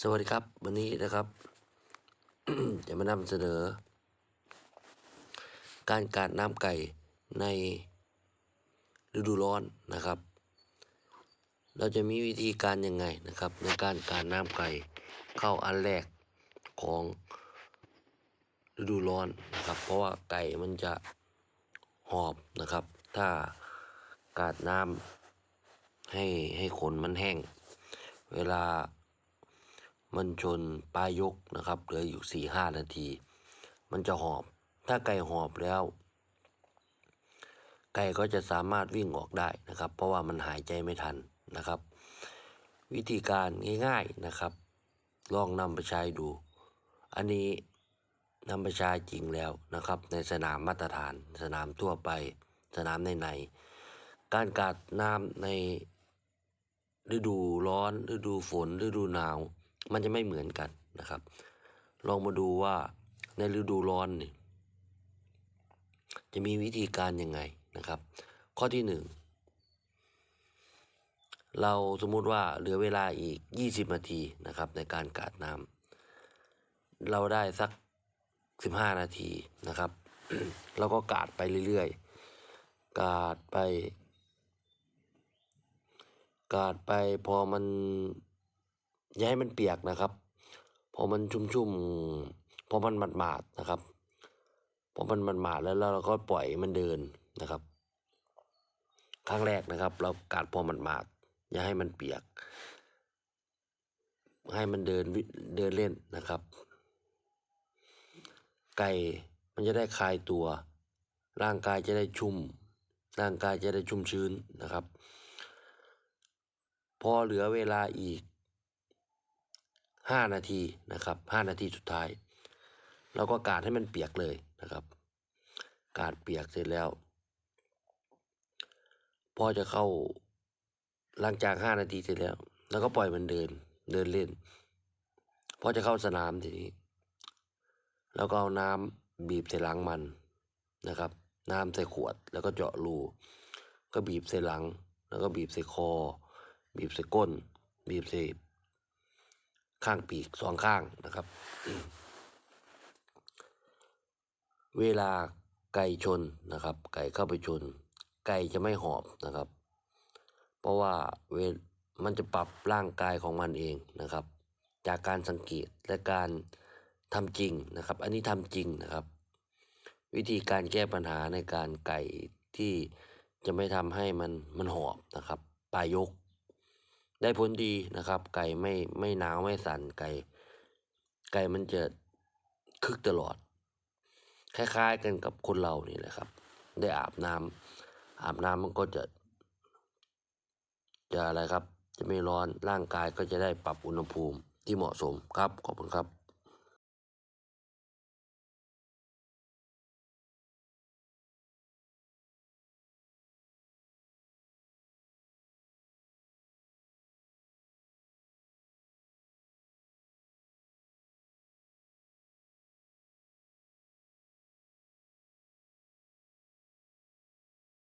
สวัสดีครับ วันนี้นะครับจะมานำเสนอ การการน้ำไก่ในฤดูร้อนนะครับ เราจะมีวิธีการยังไงนะครับ ในการการน้ำไก่เข้าอันแรกของฤดูร้อนนะครับ เพราะว่าไก่มันจะหอบนะครับ ถ้ากาดน้ำให้ให้ขนมันแห้ง เวลา มันชนปลายยกนะครับเหลืออยู่สี่ห้านาที มันจะหอบ ถ้าไก่หอบแล้ว ไก่ก็จะสามารถวิ่งออกได้นะครับ เพราะว่ามันหายใจไม่ทันนะครับ วิธีการง่ายๆนะครับ ลองนำไปใช้ดู อันนี้นำไปใช้จริงแล้วนะครับ ในสนามมาตรฐาน สนามทั่วไป สนามในในๆการกาดน้ำในฤดูร้อนฤดูฝนฤดูหนาว มันจะไม่เหมือนกันนะครับ ลองมาดูว่าในฤดูร้อนนี่จะมีวิธีการยังไงนะครับ ข้อที่หนึ่งเราสมมุติว่าเหลือเวลาอีก 20 นาทีนะครับ ในการกาดน้ำเราได้สัก 15 นาทีนะครับเราก็กาดไปเรื่อยๆ กาดไป กาดไปพอมัน อย่าให้มันเปียกนะครับ พอมันชุ่มๆพอมันหมาดๆนะครับ พอมันหมาดๆแล้วเราก็ปล่อยมันเดินนะครับ ครั้งแรกนะครับ เรากาดพอมันหมาดอย่าให้มันเปียก ให้มันเดินวิเดินเล่นนะครับ ไก่มันจะได้คลายตัว ร่างกายจะได้ชุ่ม ร่างกายจะได้ชุ่มชื้นนะครับ พอเหลือเวลาอีก ห้านาทีนะครับห้านาทีสุดท้ายเราก็กาดให้มันเปียกเลยนะครับ กาดเปียกเสร็จแล้วพอจะเข้าหลังจากห้านาทีเสร็จแล้ว แล้วก็ปล่อยมันเดินเดินเล่นพอจะเข้าสนามทีนี้ แล้วก็เอาน้ำบีบใส่หลังมันนะครับ น้ำใส่ขวดแล้วก็เจาะรูก็บีบใส่หลัง แล้วก็บีบใส่คอ บีบใส่ก้น บีบใส่ ข้างปีกสองข้างนะครับ เวลาไก่ชนนะครับ ไก่เข้าไปชน ไก่จะไม่หอบนะครับ เพราะว่าเวมันจะปรับร่างกายของมันเองนะครับ จากการสังเกตและการทำจริงนะครับ อันนี้ทำจริงนะครับ วิธีการแก้ปัญหาในการไก่ที่จะไม่ทำให้มันมันหอบนะครับปลายก ได้ผลดีนะครับ ไก่ไม่ไม่หนาวไม่สั่นไก่ ไก่มันจะคึกตลอด คล้าย ๆ กันกับคนเรานี่แหละครับ ได้อาบน้ำอาบน้ำมันก็จะ จะอะไรครับ จะไม่ร้อนร่างกายก็จะได้ปรับอุณหภูมิที่เหมาะสมครับขอบคุณครับ